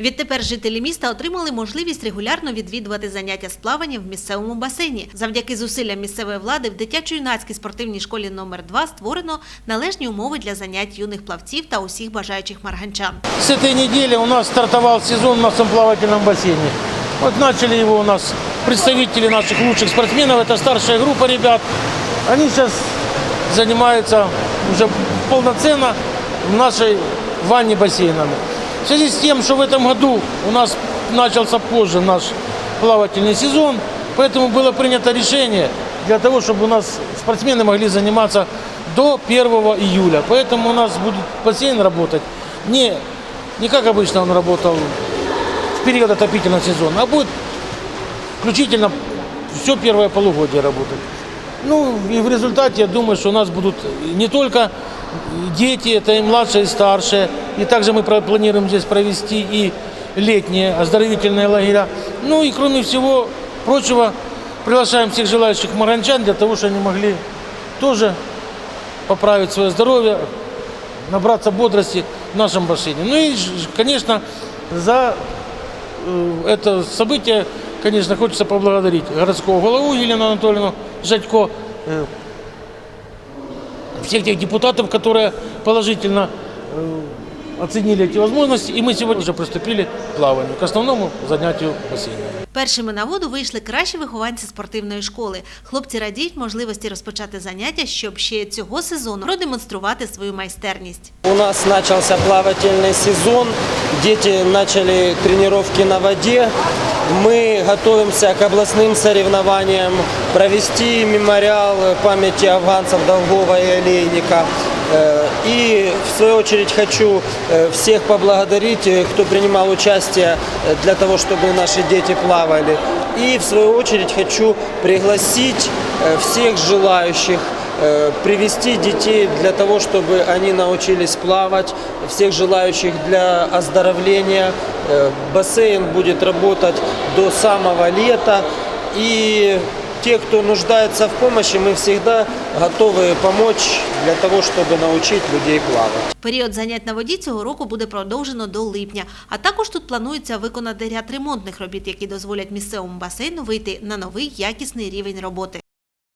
Відтепер жителі міста отримали можливість регулярно відвідувати заняття з плавання в місцевому басейні. Завдяки зусиллям місцевої влади в дитячо-юнацькій спортивній школі номер 2 створено належні умови для занять юних плавців та усіх бажаючих марганчан. С этой недели у нас стартовал сезон в нашем плавательном бассейне. Вот начали его у нас представители наших лучших спортсменов, это старшая группа ребят. Они сейчас занимаются уже полноценно в нашей ванне бассейнами. Связи с тем, что в этом году у нас начался позже наш плавательный сезон, поэтому было принято решение для того, чтобы у нас спортсмены могли заниматься до 1 июля. Поэтому у нас будет бассейн работать не, не как обычно он работал в период отопительного сезона, а будет включительно все первое полугодие работать. Ну и в результате я думаю, что у нас будут не только дети, это и младшие, и старшие. И также мы планируем здесь провести и летние оздоровительные лагеря. Ну и кроме всего прочего, приглашаем всех желающих маранчан для того, чтобы они могли тоже поправить свое здоровье, набраться бодрости в нашем бассейне. Ну и, конечно, за э, это событие, конечно, хочется поблагодарить городского голову Елену Анатольевну Жадько, э, всех тех депутатов, которые положительно э, оценили эти возможности. И мы сегодня уже приступили к плаванию, к основному занятию бассейна. Першими на воду вийшли кращі вихованці спортивної школи. Хлопці радіють можливості розпочати заняття, щоб ще цього сезону продемонструвати свою майстерність. У нас начался плавательный сезон, дети начали тренировки на воде. Мы готовимся к областным соревнованиям, провести мемориал памяти афганцев Долгова и Олейника. Э, И в свою очередь хочу э, всех поблагодарить, э, кто принимал участие э, для того, чтобы наши дети плавали. И в свою очередь хочу пригласить э, всех желающих э, привести детей для того, чтобы они научились плавать, всех желающих для оздоровления. Э, Бассейн будет работать до самого лета. И те, кто нуждается в помощи, мы всегда готовы помочь для того, чтобы научить людей плавать. Період занять на воді цього року буде продовжено до липня. А також тут планується виконати ряд ремонтних робіт, які дозволять місцевому басейну вийти на новий якісний рівень роботи.